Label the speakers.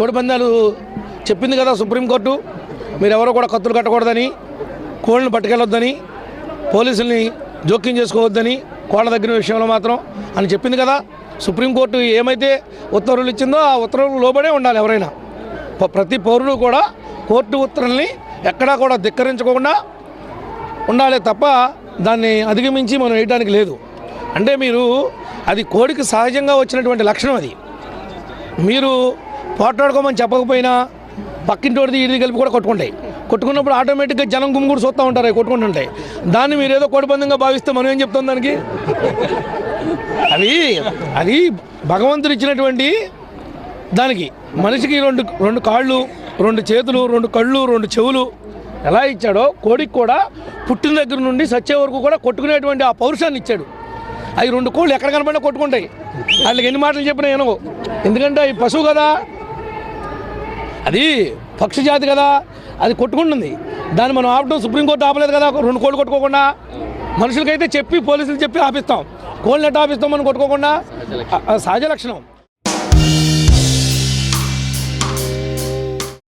Speaker 1: కోడి పందాలు చెప్పింది కదా సుప్రీంకోర్టు. మీరెవరో కూడా కత్తులు కట్టకూడదని కోళ్ళను పట్టుకెళ్ళొద్దని పోలీసుల్ని జోక్యం చేసుకోవద్దని కోళ్ళ దగ్గర విషయంలో మాత్రం అని చెప్పింది కదా. సుప్రీంకోర్టు ఏమైతే ఉత్తర్వులు ఇచ్చిందో ఆ ఉత్తర్వులు లోబడే ఉండాలి ఎవరైనా. ప్రతి పౌరుడు కూడా కోర్టు ఉత్తర్వుల్ని ఎక్కడా కూడా ధిక్కరించకుండా ఉండాలి తప్ప దాన్ని అధిగమించి మనం వేయడానికి లేదు. అంటే మీరు అది కోడికి సహజంగా వచ్చినటువంటి లక్షణం అది. మీరు పోట్లాడుకోమని చెప్పకపోయినా పక్కింటోడిది ఇది కలిపి కూడా కొట్టుకుంటాయి. కొట్టుకున్నప్పుడు ఆటోమేటిక్గా జనం గుమ్మి చూస్తూ ఉంటారు కొట్టుకుంటుంటాయి. దాన్ని మీరు ఏదో కోడిపందంగా భావిస్తే మనం ఏం చెప్తాం దానికి? అది అది భగవంతుడు ఇచ్చినటువంటి దానికి. మనిషికి రెండు రెండు కాళ్ళు రెండు చేతులు రెండు కళ్ళు రెండు చెవులు ఎలా ఇచ్చాడో కోడికి కూడా పుట్టిన దగ్గర నుండి సచ్చే వరకు కూడా కొట్టుకునేటువంటి ఆ పౌరుషాన్ని ఇచ్చాడు. అవి రెండు కోళ్ళు ఎక్కడ కనపడినా కొట్టుకుంటాయి. వాళ్ళకి ఎన్ని మాటలు చెప్పినా ఏనో ఎందుకంటే అవి పశువు కదా. అది పక్షి జాతి కదా. అది కొట్టుకుంటుంది. దాన్ని మనం ఆపడం సుప్రీంకోర్టు ఆపలేదు కదా. రెండు కోళ్ళు కొట్టుకోకుండా. మనుషులకైతే చెప్పి పోలీసులు చెప్పి ఆపిస్తాం. కోళ్ళని ఎట్లా ఆపిస్తాం మనం కొట్టుకోకుండా? సహజ లక్షణం